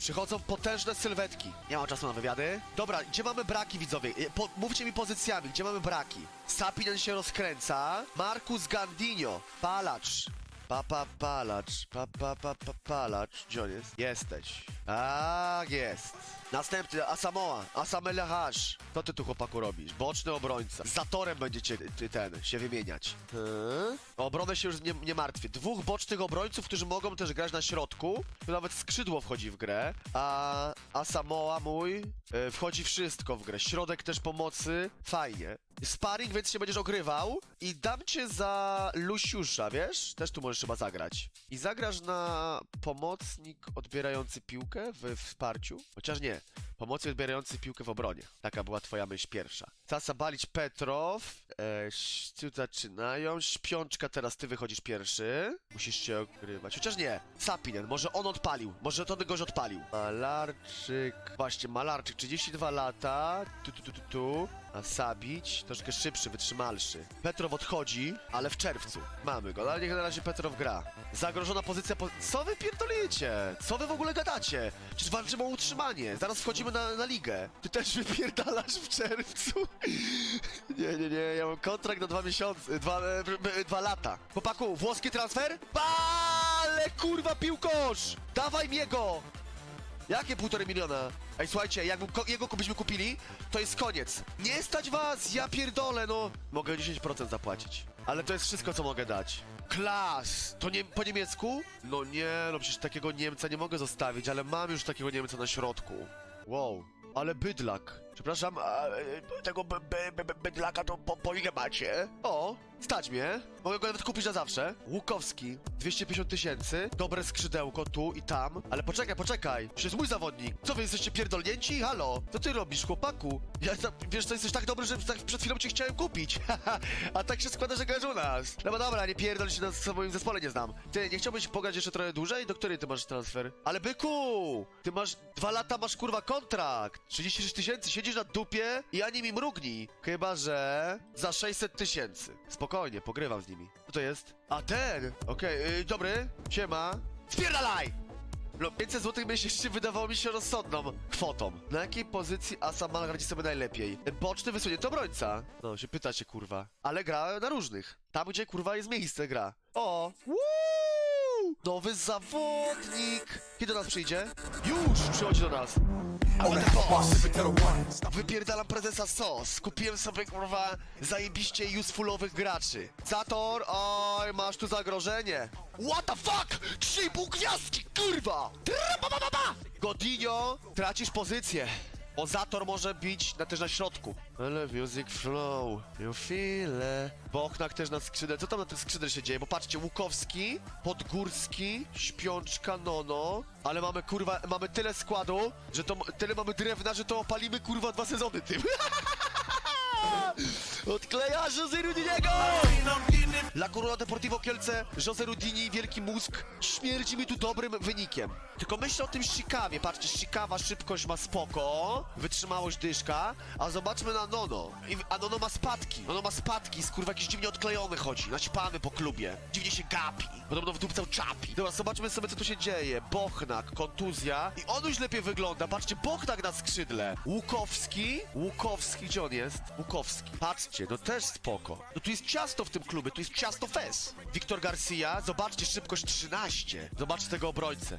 Przychodzą potężne sylwetki. Nie mam czasu na wywiady. Dobra, gdzie mamy braki, widzowie? E, Po, mówcie mi pozycjami, gdzie mamy braki? Sapinian się rozkręca. Marcus Gandinho. Palacz. Papa palacz. Papa papa palacz. Gdzie on jest? Jesteś. Tak jest. Następny, Asamoa, Asamelehasz. Co ty tu chłopaku robisz? Boczny obrońca. Z Zatorem będziecie ty, ten się wymieniać. Hmm? O obronę się już nie, nie martwię. Dwóch bocznych obrońców, którzy mogą też grać na środku. Tu nawet skrzydło wchodzi w grę. A Asamoa mój e, wchodzi wszystko w grę. Środek też pomocy. Fajnie. Sparring, więc się będziesz ogrywał i dam cię za Lusiusza, wiesz? Też tu możesz chyba zagrać. I zagrasz na pomocnik odbierający piłkę w wsparciu. Chociaż nie, pomocnik odbierający piłkę w obronie. Taka była twoja myśl pierwsza. Tasa Balić Petrow. E, tu zaczynają. Śpiączka, teraz ty wychodzisz pierwszy. Musisz się ogrywać. Chociaż nie. Sapinen, może on odpalił. Może to goś odpalił. Malarczyk. Właśnie, Malarczyk, 32 lata. Tu, tu, tu, tu, tu. A Sabić, troszkę szybszy, wytrzymalszy. Petrow odchodzi, ale w czerwcu. Mamy go, ale niech na razie Petrow gra. Zagrożona pozycja po... Co wy pierdolicie? Co wy w ogóle gadacie? Przecież walczymy o utrzymanie. Zaraz wchodzimy na, na ligę. Ty też wypierdalasz w czerwcu? nie, nie, nie, ja mam kontrakt na dwa miesiące, dwa, e, b, dwa lata. Chłopaku, włoski transfer? Ale kurwa piłkosz! Dawaj mi jego! Jakie półtorej miliona? Ej, słuchajcie, ko- jego byśmy kupili, to jest koniec. Nie stać was, ja pierdolę, no. Mogę 10% zapłacić. Ale to jest wszystko, co mogę dać. Klas! To nie po niemiecku? No nie, no przecież takiego Niemca nie mogę zostawić, ale mam już takiego Niemca na środku. Wow. Ale bydlak. Przepraszam, a, e, tego by, by, by, bydlaka to po, po ile macie? O, stać mnie. Mogę go nawet kupić na zawsze. Łukowski, 250 tysięcy. Dobre skrzydełko tu i tam. Ale poczekaj, poczekaj. Przecież jest mój zawodnik. Co wy jesteście pierdolnięci? Halo? Co ty robisz, chłopaku? Ja, wiesz, to jesteś tak dobry, że tak przed chwilą cię chciałem kupić. A tak się składa, że grasz u nas. No bo dobra, nie pierdol się na swoim zespole nie znam. Ty, nie chciałbyś pograć jeszcze trochę dłużej? Do której ty masz transfer? Ale byku! Ty masz dwa lata, masz kurwa kontrakt. 36 tysięcy, siedzisz na dupie i ani mi mrugnij. Chyba, że za 600 tysięcy. Spokojnie, pogrywam z nimi. Co to jest? A ten! Okej, yy, dobry, siema. Spierdalaj! No, 500 zł miesięcznie wydawało mi się rozsądną kwotą. Na jakiej pozycji Asamal radzi sobie najlepiej? Boczny wysunięty obrońca. No, się pytacie, kurwa. Ale gra na różnych. Tam, gdzie, kurwa, jest miejsce, gra. O! Woo! Nowy zawodnik! Kiedy do nas przyjdzie? Już przychodzi do nas. Ale boss! Wypierdalam prezesa SOS. Kupiłem sobie, kurwa, zajebiście usefulowych graczy. Zator, oj, masz tu zagrożenie. What the fuck? Trzy pół gwiazdki, kurwa! Godinio, tracisz pozycję. Bo Zator może bić na, też na środku. Ale music flow, you feel it. Bochnak też na skrzydle. Co tam na tym skrzydle się dzieje? Bo patrzcie, Łukowski, Podgórski, Śpiączka, Nono. Ale mamy, kurwa, mamy tyle składu, że to tyle mamy drewna, że to opalimy, kurwa, dwa sezony tym. Odklejasz José Rudiniego! La Corona Deportivo Kielce, José Rudini, wielki mózg, śmierdzi mi tu dobrym wynikiem. Tylko myślę o tym Shikawie, patrzcie, Shikawa szybkość ma spoko, wytrzymałość dyszka, a zobaczmy na Nono. I, a Nono ma spadki, Nono ma spadki, skurwa jakiś dziwnie odklejony chodzi, naćpany po klubie, dziwnie się gapi, podobno wdupcał czapi. Dobra, zobaczmy sobie co tu się dzieje, Bochnak, kontuzja. I on już lepiej wygląda, patrzcie, Bochnak na skrzydle, Łukowski, Łukowski, gdzie on jest? Łukowski, patrzcie, no też spoko. No tu jest ciasto w tym klubie, tu jest ciasto fes. Wiktor Garcia, zobaczcie, szybkość 13. Zobaczcie tego obrońcę.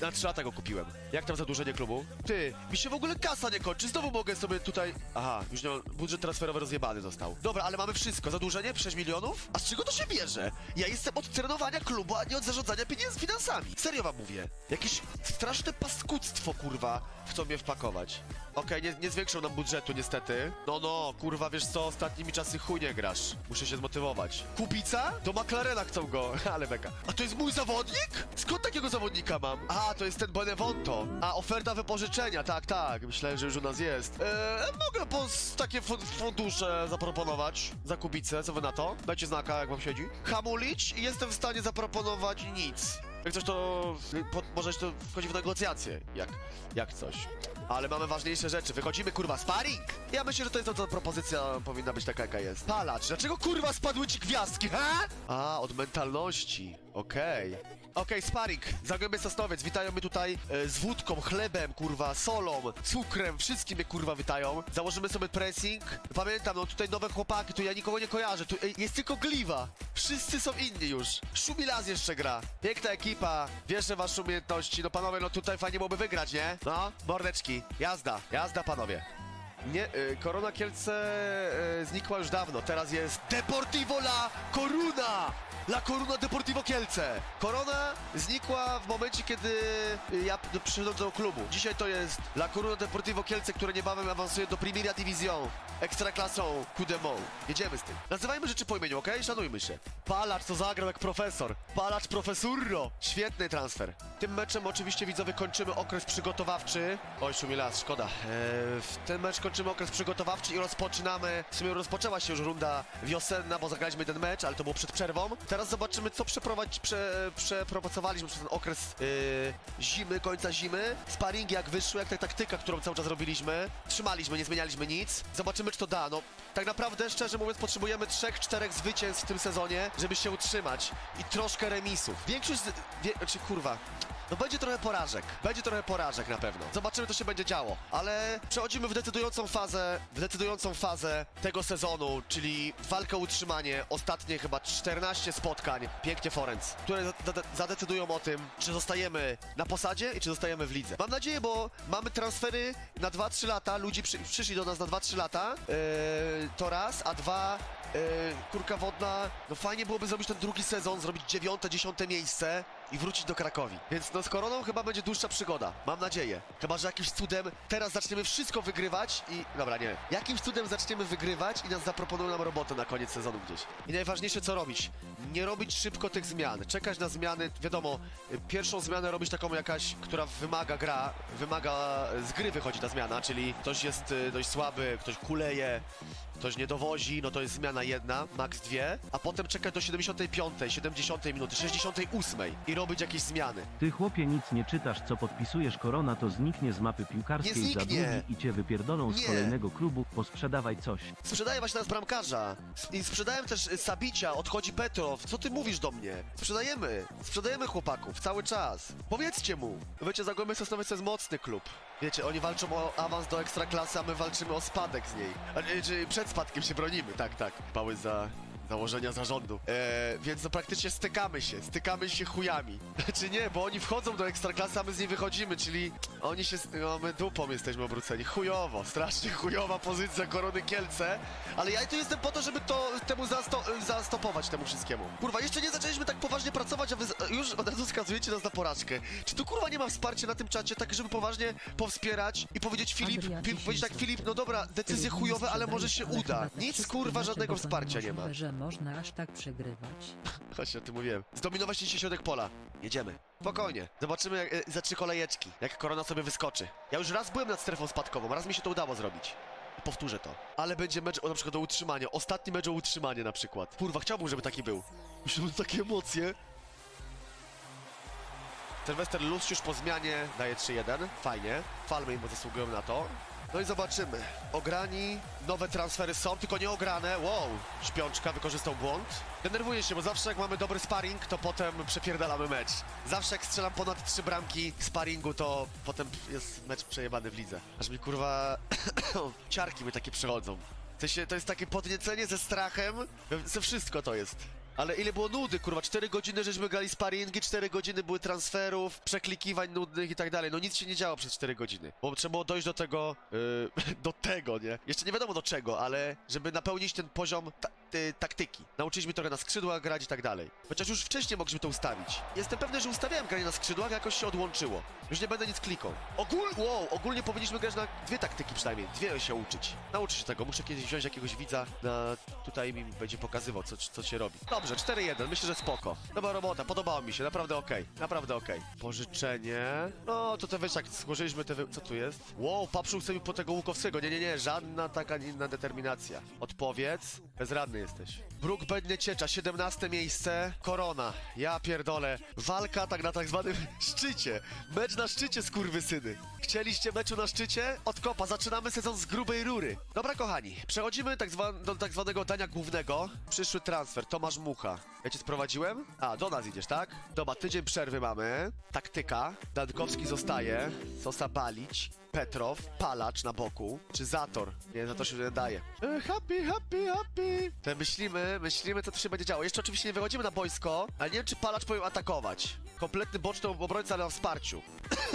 Na 3 lata go kupiłem. Jak tam zadłużenie klubu? Ty, mi się w ogóle kasa nie kończy, znowu mogę sobie tutaj... Aha, już nie mam... budżet transferowy rozjebany został. Dobra, ale mamy wszystko. Zadłużenie 6 milionów? A z czego to się bierze? Ja jestem od trenowania klubu, a nie od zarządzania pieniędzy finansami. Serio wam mówię. Jakieś straszne paskudztwo, kurwa, co mnie wpakować. Okej, nie, nie zwiększą nam budżetu niestety. No, no, kurwa, wiesz co, ostatnimi czasy chuj nie grasz. Muszę się zmotywować. Kubica? Do McLarena chcą go, ale beka. A to jest mój zawodnik? Skąd takiego zawodnika mam? A, to jest ten Benevonto. A, oferta wypożyczenia, tak, tak. Myślałem, że już u nas jest. Eee, mogę po takie fun- fundusze zaproponować za Kubicę, co wy na to? Dajcie znaka, jak wam siedzi. Hamulić i jestem w stanie zaproponować nic. Jak coś to, po, może to wchodzi w negocjacje, jak, jak coś. Ale mamy ważniejsze rzeczy. Wychodzimy, kurwa, sparring! Ja myślę, że to jest to, to propozycja powinna być taka, jaka jest. Palacz, dlaczego kurwa spadły ci gwiazdki, ha? A, od mentalności. Okej. Okej, sparring. Zagłębie Sosnowiec. Witają mnie tutaj e, z wódką, chlebem, kurwa, solą, cukrem. Wszystkim mnie, kurwa, witają. Założymy sobie pressing. Pamiętam, no tutaj nowe chłopaki, tu ja nikogo nie kojarzę. Tu jest tylko Gliwa. Wszyscy są inni już. Szumilaz jeszcze gra. Piękna ekipa. Wierzę w wasze umiejętności. No panowie, no tutaj fajnie byłoby wygrać, nie? No, mordeczki. Jazda, jazda, panowie. Nie, y, Korona Kielce y, znikła już dawno. Teraz jest Deportivo La Coruna! La Coruna Deportivo Kielce! Korona znikła w momencie, kiedy y, ja przyszedłem do klubu. Dzisiaj to jest La Coruna Deportivo Kielce, które niebawem awansuje do Primera Division. Ekstraklasą Kudemą. Jedziemy z tym. Nazywajmy rzeczy po imieniu, okej? Szanujmy się. Palacz co zagrał jak profesor. Palacz profesurro. Świetny transfer. Tym meczem oczywiście widzowie kończymy okres przygotowawczy. Oj, Szumilas, szkoda. Eee, w ten mecz kończymy okres przygotowawczy i rozpoczynamy. W sumie rozpoczęła się już runda wiosenna, bo zagraliśmy ten mecz, ale to było przed przerwą. Teraz zobaczymy, co przeprowadzi, prze, przepracowaliśmy przez ten okres yy, zimy, końca zimy. Sparingi jak wyszły, jak ta taktyka, którą cały czas robiliśmy. Trzymaliśmy, nie zmienialiśmy nic. Zobaczymy, czy to da. No, tak naprawdę, szczerze mówiąc, potrzebujemy trzech, czterech zwycięstw w tym sezonie, żeby się utrzymać. I troszkę remisów. Większość, z, wie, czy kurwa, no będzie trochę porażek. Będzie trochę porażek na pewno. Zobaczymy, co się będzie działo. Ale przechodzimy w decydującą fazę, w decydującą fazę tego sezonu, czyli walkę o utrzymanie. Ostatnie chyba 14 spotkań. Pięknie Forenc, które za- za- zadecydują o tym, czy zostajemy na posadzie i czy zostajemy w lidze. Mam nadzieję, bo mamy transfery na 2-3 lata. Ludzie przy, przyszli do nas na 2-3 lata. Yy, to raz, a dwa Yy, kurka wodna, no fajnie byłoby zrobić ten drugi sezon, zrobić dziewiąte, dziesiąte miejsce i wrócić do Krakowi. Więc no z Koroną chyba będzie dłuższa przygoda, mam nadzieję. Chyba, że jakimś cudem teraz zaczniemy wszystko wygrywać i... Dobra, nie. Jakimś cudem zaczniemy wygrywać i nas zaproponują nam robotę na koniec sezonu gdzieś. I najważniejsze co robić? Nie robić szybko tych zmian, czekać na zmiany, wiadomo, pierwszą zmianę robić taką jakaś, która wymaga gra, wymaga, z gry wychodzi ta zmiana, czyli ktoś jest y, dość słaby, ktoś kuleje, ktoś nie dowozi, no to jest zmiana jedna, max dwie, a potem czekać do 75, 70 minuty, 68 i robić jakieś zmiany. Ty chłopie nic nie czytasz, co podpisujesz korona, to zniknie z mapy Nie piłkarskiej za zniknie. długi i cię wypierdolą Nie. z kolejnego klubu, posprzedawaj coś. Sprzedaję właśnie teraz bramkarza. I sprzedałem też y, Sabicia, odchodzi Petrow. Co ty mówisz do mnie? Sprzedajemy. Sprzedajemy chłopaków cały czas. Powiedzcie mu. Wiecie, Zagłębie Sosnowiec to jest mocny klub. Wiecie, oni walczą o awans do Ekstraklasy, a my walczymy o spadek z niej. A, czy przed spadkiem się bronimy, tak, tak. Pały za założenia zarządu. E, więc no praktycznie stykamy się, stykamy się chujami. Czy nie, bo oni wchodzą do Ekstraklasy, a my z niej wychodzimy, czyli oni się, no my dupą jesteśmy obróceni. Chujowo, strasznie chujowa pozycja Korony Kielce, ale ja tu jestem po to, żeby to temu zasto zastopować temu wszystkiemu. Kurwa, jeszcze nie zaczęliśmy tak poważnie pracować, a wy już od razu skazujecie nas na porażkę. Czy tu kurwa nie ma wsparcia na tym czacie, tak żeby poważnie powspierać i powiedzieć Filip, Filip powiedzieć tak 10 Filip, no dobra, decyzje chujowe, ale może się uda. Nic kurwa, żadnego wsparcia nie ma. Można aż tak przegrywać. Chodź, o tym mówiłem. Zdominować dzisiaj środek pola. Jedziemy. Spokojnie. Zobaczymy jak, e, za trzy kolejeczki, jak korona sobie wyskoczy. Ja już raz byłem nad strefą spadkową, raz mi się to udało zrobić. Powtórzę to. Ale będzie mecz o, na przykład o utrzymanie. Ostatni mecz o utrzymanie na przykład. Kurwa, chciałbym, żeby taki był. Myślę, że takie emocje. Sylwester Luz już po zmianie daje 3-1. Fajnie. Falmy im, zasługują na to. No i zobaczymy. Ograni, nowe transfery są, tylko nie ograne. Wow, śpiączka wykorzystał błąd. Denerwuję się, bo zawsze jak mamy dobry sparring, to potem przepierdalamy mecz. Zawsze jak strzelam ponad trzy bramki w sparingu, to potem jest mecz przejebany w lidze. Aż mi kurwa ciarki mi takie przychodzą. Sensie, to jest takie podniecenie ze strachem, ze wszystko to jest. Ale ile było nudy, kurwa, 4 godziny żeśmy grali sparingi, 4 godziny były transferów, przeklikiwań nudnych i tak dalej. No nic się nie działo przez 4 godziny. Bo trzeba było dojść do tego, yy, do tego, nie? Jeszcze nie wiadomo do czego, ale żeby napełnić ten poziom ta ty, taktyki. Nauczyliśmy trochę na skrzydłach grać i tak dalej. Chociaż już wcześniej mogliśmy to ustawić. Jestem pewny, że ustawiałem granie na skrzydłach, jakoś się odłączyło. Już nie będę nic klikał. Ogól, wow, ogólnie powinniśmy grać na dwie taktyki przynajmniej, dwie się uczyć. Nauczę się tego, muszę kiedyś wziąć jakiegoś widza na... tutaj mi będzie pokazywał, co, co się robi. Dobrze, 4-1, myślę, że spoko. Dobra robota, podobało mi się, naprawdę okej, naprawdę okej. Pożyczenie... No, to te wiesz, jak złożyliśmy te... wy- Co tu jest? Wow, paprzył sobie po tego Łukowskiego, nie, nie, nie, żadna taka inna determinacja. Odpowiedz, bezradny jesteś. Bruk będzie ciecza, 17 miejsce, korona. Ja pierdolę. Walka tak na tak zwanym szczycie. Mecz na szczycie, skurwysyny. Chcieliście meczu na szczycie? Od kopa, zaczynamy sezon z grubej rury. Dobra, kochani, przechodzimy tak zwa do tak zwanego dania głównego. Przyszły transfer, Tomasz Mucha. Ja cię sprowadziłem? A, do nas idziesz, tak? Dobra, tydzień przerwy mamy. Taktyka. Dankowski zostaje. Sosa Balić. Petrow, Palacz na boku, czy Zator? Nie, Zator się nie daje. E, happy, happy, happy. To myślimy, myślimy, co tu się będzie działo. Jeszcze oczywiście nie wychodzimy na boisko, ale nie wiem, czy Palacz powinien atakować. Kompletny boczny obrońca, na wsparciu.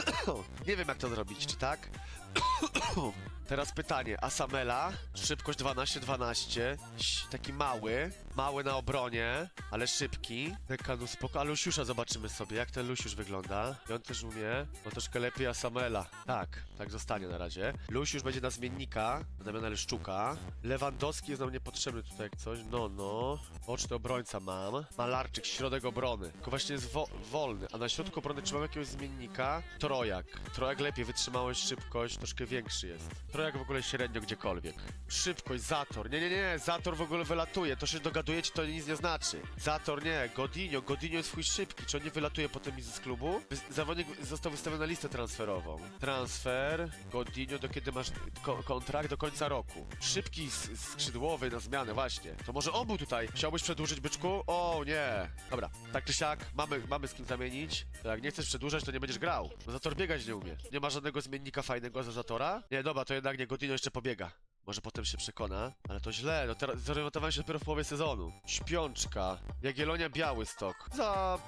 nie wiem, jak to zrobić, czy tak? Teraz pytanie, Asamela, szybkość 12-12, Ś- taki mały, mały na obronie, ale szybki. Dekanu spoko, a Lusiusza zobaczymy sobie, jak ten Lusiusz wygląda. I on też umie, no troszkę lepiej Asamela. Tak, tak zostanie na razie. Lusiusz będzie na zmiennika, na Damiana Leszczuka. Lewandowski jest nam niepotrzebny tutaj jak coś, no no. Boczny obrońca mam. Malarczyk, środek obrony. Tylko właśnie jest wo wolny, a na środku obrony czy mam jakiegoś zmiennika? Trojak. Trojak lepiej, wytrzymałość, szybkość, troszkę większy jest. Trojak w ogóle średnio gdziekolwiek. Szybkość, Zator. Nie, nie, nie, Zator w ogóle wylatuje. To się dogadujecie, to nic nie znaczy. Zator nie, Godinio. Godinio jest chuj szybki. Czy on nie wylatuje potem z klubu? Zawodnik został wystawiony na listę transferową. Transfer, Godinio, do kiedy masz ko kontrakt? Do końca roku. Szybki skrzydłowy na zmianę, właśnie. To może on był tutaj. Chciałbyś przedłużyć, byczku? O, nie. Dobra, tak czy siak, mamy, mamy z kim zamienić. To jak nie chcesz przedłużać, to nie będziesz grał. Zator biegać nie umie. Nie ma żadnego zmiennika fajnego za Zatora? Nie, dobra, to jednak nie, Godinio jeszcze pobiega. Może potem się przekona, ale to źle, no teraz zorientowałem się dopiero w połowie sezonu. Śpiączka, Jagiellonia Białystok. Za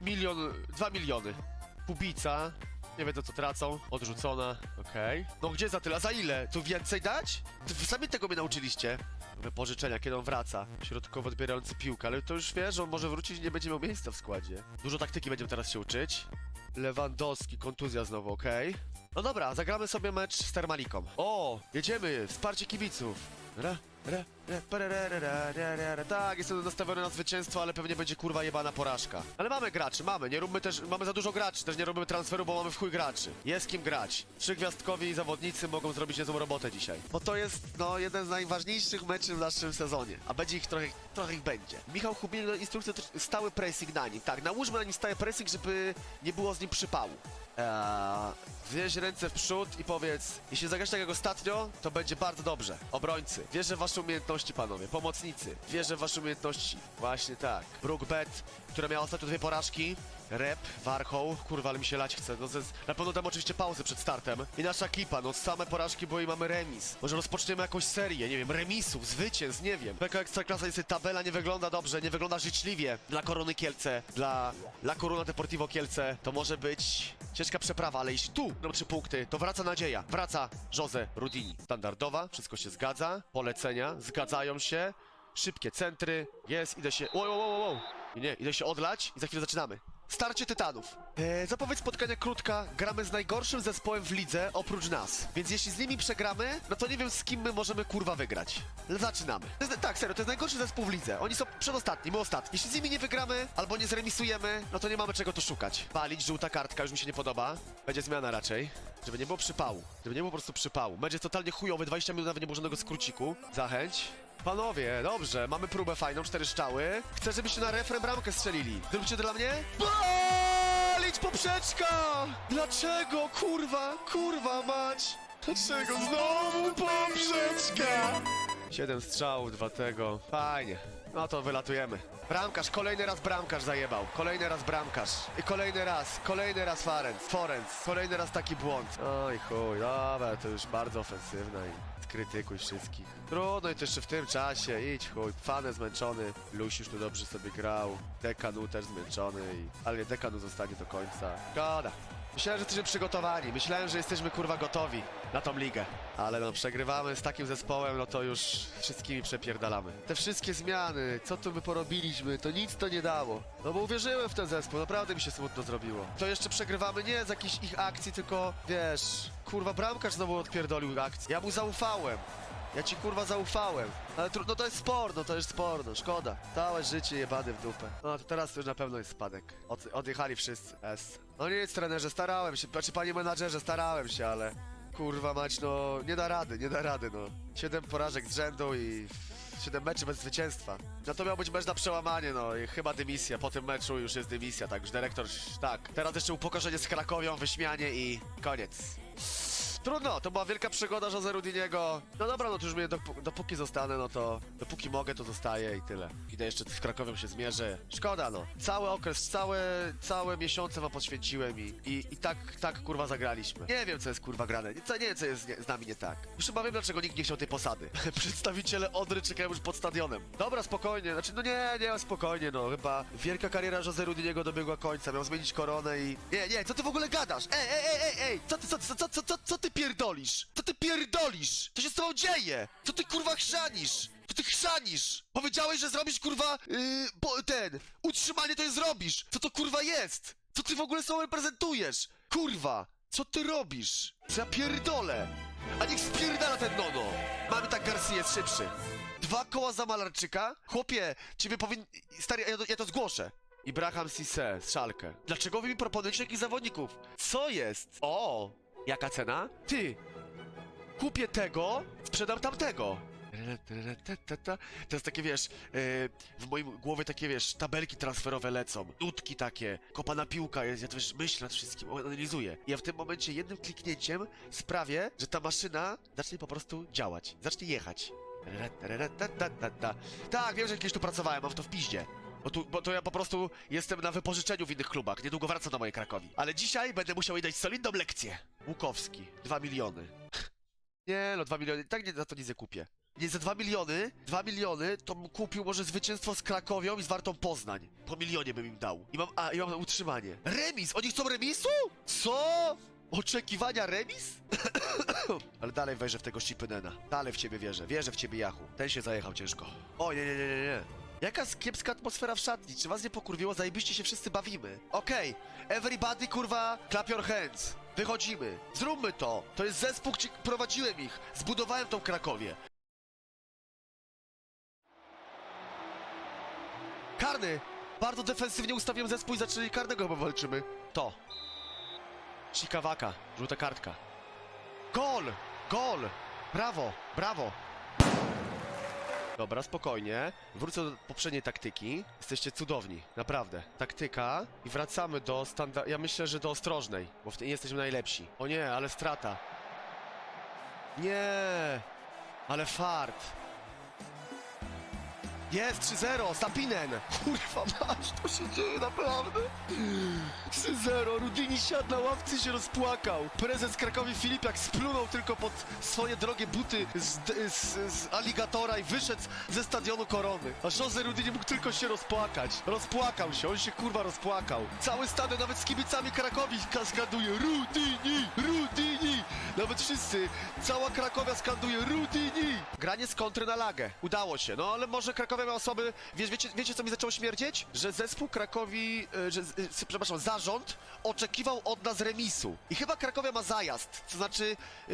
milion, dwa miliony. Kubica, nie wiedzą co tracą, odrzucona, okej. No gdzie za tyle, a za ile? Tu więcej dać? Wy sami tego mnie nauczyliście. Wypożyczenia, kiedy on wraca. Środkowo odbierający piłkę, ale to już wie, że on może wrócić i nie będzie miał miejsca w składzie. Dużo taktyki będziemy teraz się uczyć. Lewandowski, kontuzja znowu, okej. No dobra, zagramy sobie mecz z Termaliką. O, jedziemy, wsparcie kibiców. Ra, pararara, ra, ra, ra. Tak, jestem nastawiony na zwycięstwo, ale pewnie będzie kurwa jebana porażka. Ale mamy graczy, mamy, nie róbmy też, mamy za dużo graczy, też nie robimy transferu, bo mamy w chuj graczy. Jest kim grać. Trzygwiazdkowi zawodnicy mogą zrobić niezłą robotę dzisiaj. Bo to jest, no, jeden z najważniejszych meczy w naszym sezonie. A będzie ich trochę, trochę ich będzie. Michał Hubin, instrukcja też stały pressing na nim. Tak, nałóżmy na nim stały pressing, żeby nie było z nim przypału. Eee, wieź ręce w przód i powiedz, jeśli zagrasz tak jak ostatnio, to będzie bardzo dobrze. Obrońcy, wierzę w umiejętności, panowie. Pomocnicy, wierzę w wasze umiejętności. Właśnie tak. Brookbet, która miała ostatnio dwie porażki. Rep, Warchoł, kurwa, ale mi się lać chce. No, ze, na pewno dam oczywiście pauzę przed startem. I nasza ekipa, no same porażki, bo i mamy remis. Może rozpoczniemy jakąś serię, nie wiem, remisów, zwycięstw, nie wiem. Taka Ekstraklasa jest tabela nie wygląda dobrze, nie wygląda życzliwie dla Korony Kielce, dla La Corona Deportivo Kielce. To może być ciężka przeprawa, ale jeśli tu będą trzy punkty, to wraca nadzieja. Wraca Jose Rudini. Standardowa, wszystko się zgadza. Polecenia zgadzają się. Szybkie centry. Jest, idę się... Wow, wow, wow, wow. Nie, idę się odlać i za chwilę zaczynamy. Starcie Tytanów. Eee, zapowiedź spotkania krótka. Gramy z najgorszym zespołem w lidze, oprócz nas. Więc jeśli z nimi przegramy, no to nie wiem z kim my możemy kurwa wygrać. Zaczynamy. Jest, tak, serio, to jest najgorszy zespół w lidze. Oni są przedostatni, my ostatni. Jeśli z nimi nie wygramy, albo nie zremisujemy, no to nie mamy czego tu szukać. Palić, żółta kartka, już mi się nie podoba. Będzie zmiana raczej. Żeby nie było przypału. Żeby nie było po prostu przypału. Będzie totalnie chujowy, 20 minut nawet nie było żadnego skróciku. Zachęć. Panowie, dobrze, mamy próbę fajną, cztery strzały. Chcę, żebyście na refren bramkę strzelili. Zróbcie to dla mnie? Palić poprzeczka! Dlaczego, kurwa, kurwa mać? Dlaczego znowu poprzeczka? Siedem strzałów, dwa tego. Fajnie. No to wylatujemy. Bramkarz, kolejny raz bramkarz zajebał. Kolejny raz bramkarz. I kolejny raz, kolejny raz Farenc. Forenc. Kolejny raz taki błąd. Oj chuj, dobra, to już bardzo ofensywna i krytykuj wszystkich. Trudno i to jeszcze w tym czasie, idź chuj. Fanę zmęczony, Lusiusz tu dobrze sobie grał. Dekanu też zmęczony, i... ale Dekanu zostanie do końca. Szkoda. Myślałem, że jesteśmy przygotowani. Myślałem, że jesteśmy kurwa gotowi na tą ligę. Ale no, przegrywamy z takim zespołem, no to już wszystkimi przepierdalamy. Te wszystkie zmiany, co tu my porobiliśmy, to nic to nie dało. No bo uwierzyłem w ten zespół, naprawdę mi się smutno zrobiło. To jeszcze przegrywamy nie z jakichś ich akcji, tylko wiesz, kurwa bramkarz znowu odpierdolił akcję. Ja mu zaufałem. Ja ci kurwa zaufałem. Ale tru- no to jest sport, no to jest sport, no szkoda. Całe życie jebany w dupę. No to teraz już na pewno jest spadek. Od, odjechali wszyscy. S. No nic, trenerze, starałem się. Znaczy, panie menadżerze, starałem się, ale... Kurwa mać, no nie da rady, nie da rady, no. Siedem porażek z rzędu i 7 meczy bez zwycięstwa. No to miał być mecz na przełamanie, no i chyba dymisja. Po tym meczu już jest dymisja, tak, już dyrektor, tak. Teraz jeszcze upokorzenie z Krakowią, wyśmianie i koniec. Trudno, to była wielka przygoda Jose Rudiniego. No dobra, no to już mnie dopó- dopóki zostanę, no to dopóki mogę, to zostaję i tyle. Idę jeszcze z Krakowią się zmierzę. Szkoda, no. Cały okres, całe, całe miesiące wam poświęciłem i, i, i tak, tak kurwa zagraliśmy. Nie wiem, co jest kurwa grane. Nie, co- nie wiem, co jest nie, z nami nie tak. Już chyba wiem, dlaczego nikt nie chciał tej posady. Przedstawiciele Odry czekają już pod stadionem. Dobra, spokojnie. Znaczy, no nie, nie, spokojnie, no. Chyba wielka kariera Jose Rudiniego dobiegła końca. Miał zmienić koronę i... Nie, nie, co ty w ogóle gadasz? Ej, ej, ej, ej, ej! Co ty, co, co, co, co, co, co ty pierdolisz? Co ty pierdolisz? Co się z tobą dzieje? Co ty kurwa chrzanisz? Co ty chrzanisz? Powiedziałeś, że zrobisz kurwa yy, bo, ten utrzymanie to je zrobisz. Co to kurwa jest? Co ty w ogóle sobą reprezentujesz? Kurwa, co ty robisz? Ja pierdolę? A niech spierdala ten nono. Mamy tak Garcia jest szybszy. Dwa koła za Malarczyka? Chłopie, ciebie powin... Stary, ja to, ja to zgłoszę. Ibrahim Cisse z Szalkę. Dlaczego wy mi proponujecie takich zawodników? Co jest? O! Jaka cena? Ty! Kupię tego, sprzedam tamtego. To jest takie, wiesz, yy, w moim głowie takie, wiesz, tabelki transferowe lecą, nutki takie, kopana piłka jest, ja to wiesz, myślę nad wszystkim, analizuję. I ja w tym momencie jednym kliknięciem sprawię, że ta maszyna zacznie po prostu działać, zacznie jechać. Tak, wiem, że kiedyś tu pracowałem, mam to w piździe. Bo, tu, bo to ja po prostu jestem na wypożyczeniu w innych klubach, niedługo wracam do mojej Krakowi. Ale dzisiaj będę musiał jej dać solidną lekcję. Łukowski, 2 miliony. Nie no, 2 miliony, tak nie za to nic nie kupię. Nie, za 2 miliony, 2 miliony, to bym kupił może zwycięstwo z Krakowią i z Wartą Poznań. Po milionie bym im dał. I mam, a, i mam utrzymanie. Remis! Oni chcą remisu? Co? Oczekiwania remis? Ale dalej wejrzę w tego Shippenena. Dalej w ciebie wierzę. Wierzę w ciebie, Jachu. Ten się zajechał ciężko. O, nie, nie, nie, nie, nie. Jaka kiepska atmosfera w szatni? Czy was nie pokurwiło? Zajebiście się wszyscy bawimy. Okej, everybody, kurwa, clap your hands. Wychodzimy. Zróbmy to. To jest zespół, gdzie prowadziłem ich. Zbudowałem tą Krakowię. Karny! Bardzo defensywnie ustawiłem zespół i zaczęli karnego chyba walczymy. To. Sikawaka. Żółta kartka. Gol! Gol! Brawo! Brawo! Dobra, spokojnie. Wrócę do poprzedniej taktyki. Jesteście cudowni, naprawdę. Taktyka i wracamy do standard... Ja myślę, że do ostrożnej, bo w tej jesteśmy najlepsi. O nie, ale strata. Nie! Ale fart. Jest 3-0, Sapinen! Kurwa mać, to się dzieje naprawdę? 3-0, Rudini siadł na ławce i się rozpłakał. Prezes Krakowi Filipiak splunął tylko pod swoje drogie buty z, z, z aligatora i wyszedł ze stadionu Korony. A Jose Rudini mógł tylko się rozpłakać. Rozpłakał się, on się kurwa rozpłakał. Cały stadion, nawet z kibicami Krakowi skanduje Rudini, Rudini! Nawet wszyscy, cała Krakowia skanduje Rudini! Granie z kontry na lagę. Udało się, no ale może Krakowia miała osoby... Wiesz, wiecie, wiecie co mi zaczęło śmierdzieć? Że zespół Krakowi, e, że, e, przepraszam, zarząd oczekiwał od nas remisu. I chyba Krakowia ma zajazd, to znaczy e,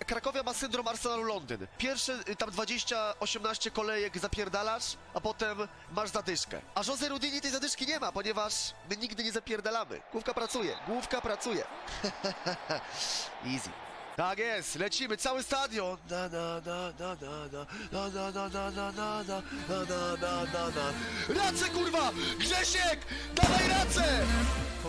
e, Krakowia ma syndrom Arsenalu Londyn. Pierwsze e, tam 20-18 kolejek zapierdalasz, a potem masz zadyszkę. A Jose Rudini tej zadyszki nie ma, ponieważ my nigdy nie zapierdalamy. Główka pracuje, główka pracuje. Easy. Tak jest, lecimy, cały stadion. Na na na na na na na na na na na na na na na na na Racę kurwa! Grzesiek! Dawaj racę!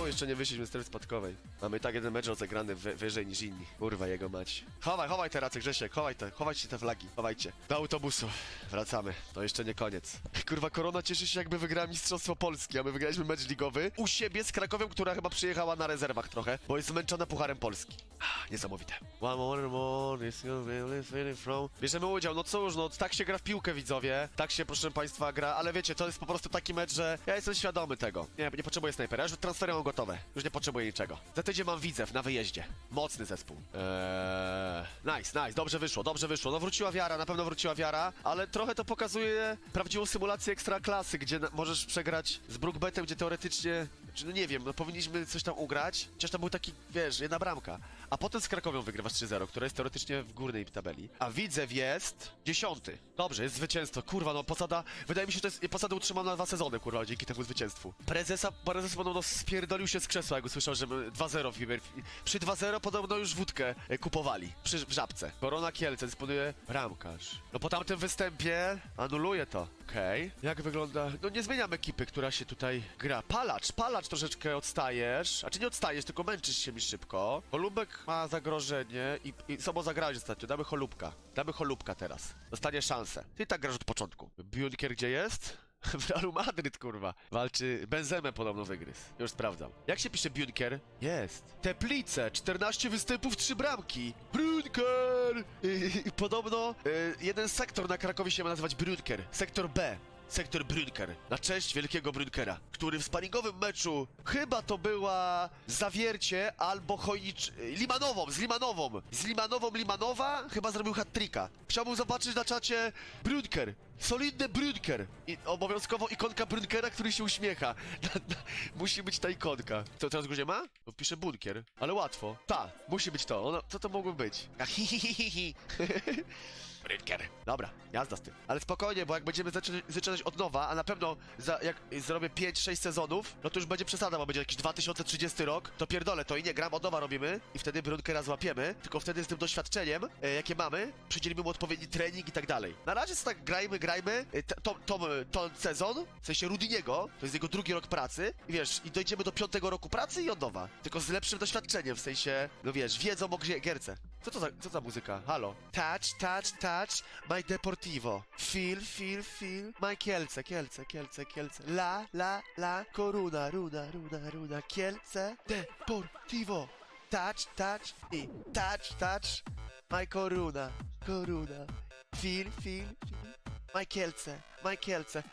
O, jeszcze nie wyszliśmy z strefy spadkowej. Mamy i tak jeden mecz rozegrany wy, wyżej niż inni. Kurwa jego mać. Chowaj, chowaj te racę, Grzesiek, chowaj te, chowajcie te flagi, chowajcie. Do autobusu. Wracamy. To jeszcze nie koniec. Kurwa, Korona cieszy się jakby wygrała Mistrzostwo Polski, a my wygraliśmy mecz ligowy u siebie z Krakowią, która chyba przyjechała na rezerwach trochę, bo jest zmęczona Pucharem Polski. Ah, Niesamowite. One more, more, is you really from... Bierzemy udział, no cóż, no tak się gra w piłkę, widzowie. Tak się, proszę państwa, gra, ale wiecie, to jest po prostu taki mecz, że ja jestem świadomy tego. Nie, nie potrzebuję snajpera, już transfery mam gotowe. Już nie potrzebuję niczego. Za tydzień mam Widzew na wyjeździe. Mocny zespół. Eee... Nice, nice, dobrze wyszło, dobrze wyszło. No wróciła wiara, na pewno wróciła wiara, ale trochę to pokazuje prawdziwą symulację ekstraklasy, gdzie na- możesz przegrać z Brookbetem, gdzie teoretycznie Czy no nie wiem, no powinniśmy coś tam ugrać, chociaż tam był taki, wiesz, jedna bramka. A potem z Krakowią wygrywasz 3-0, która jest teoretycznie w górnej tabeli. A Widzew jest dziesiąty. Dobrze, jest zwycięstwo. Kurwa, no Posada, wydaje mi się, że to jest, Posadę utrzymam na dwa sezony, kurwa, dzięki temu zwycięstwu. Prezesa, prezes podobno spierdolił się z krzesła, jak usłyszał, że my 2-0 w Iber... Przy 2-0 podobno już wódkę e, kupowali. Przy w Żabce. Korona Kielce dysponuje bramkarz. No po tamtym występie anuluje to. Okej. Jak wygląda... No nie zmieniam ekipy, która się tutaj gra. Palacz, palacz troszeczkę odstajesz. A czy nie odstajesz, tylko męczysz się mi szybko. Holubek ma zagrożenie i, i Sobo zagrałeś ostatnio. Damy Holubka. Damy Holubka teraz. Dostanie szansę. Ty i tak grasz od początku. Bunkier gdzie jest? W Realu Madryt, kurwa. Walczy... Benzemę podobno wygryzł. Już sprawdzam. Jak się pisze Bunkier? Jest. Teplice. 14 występów, 3 bramki. Brunker! Podobno y, jeden sektor na Krakowie się ma nazywać Brunker. Sektor B. Sektor Brunker. Na cześć wielkiego Brunkera, który w sparingowym meczu chyba to była Zawiercie albo Chojnicz... y, Limanową, z Limanową. Z Limanową Limanowa chyba zrobił hat-tricka. Chciałbym zobaczyć na czacie Brunker. Solidny Brunker. I obowiązkowo ikonka Brunkera, który się uśmiecha. musi być ta ikonka. Co teraz go nie ma? Bo pisze bunkier. Ale łatwo. Ta, musi być to. Ono, co to mogło być? Brunker. Dobra, jazda z tym. Ale spokojnie, bo jak będziemy zaczynać, od nowa, a na pewno za, jak zrobię 5-6 sezonów, no to już będzie przesada, bo będzie jakiś 2030 rok, to pierdolę, to i nie gram, od nowa robimy i wtedy Brunkera złapiemy, tylko wtedy z tym doświadczeniem, e, jakie mamy, przydzielimy mu odpowiedni trening i tak dalej. Na razie jest tak, grajmy, grajmy, e, to, to sezon, w sensie Rudiniego, to jest jego drugi rok pracy i wiesz, i dojdziemy do piątego roku pracy i od nowa. Tylko z lepszym doświadczeniem, w sensie, no wiesz, wiedzą o grze- gierce. Co to za, co za muzyka? Halo? Touch, touch, touch, my Deportivo. Feel, feel, feel, my Kielce, Kielce, Kielce, Kielce. La, la, la, Koruna, Runa, Runa, Runa, Kielce, Deportivo. Touch, touch i touch, touch, my Koruna, Koruna. Feel, feel, feel. My Kielce, my.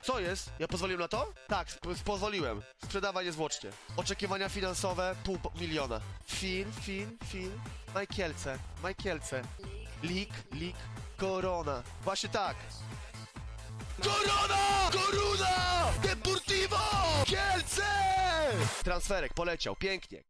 Co jest? Ja pozwoliłem na to? Tak, pozwoliłem. Sprzedawaj niezwłocznie. Oczekiwania finansowe pół miliona. Feel, feel, feel. My Kielce, my Kielce. Lik, lik, korona. Właśnie tak. Korona! Koruna! Deportivo! Kielce! Transferek poleciał, pięknie.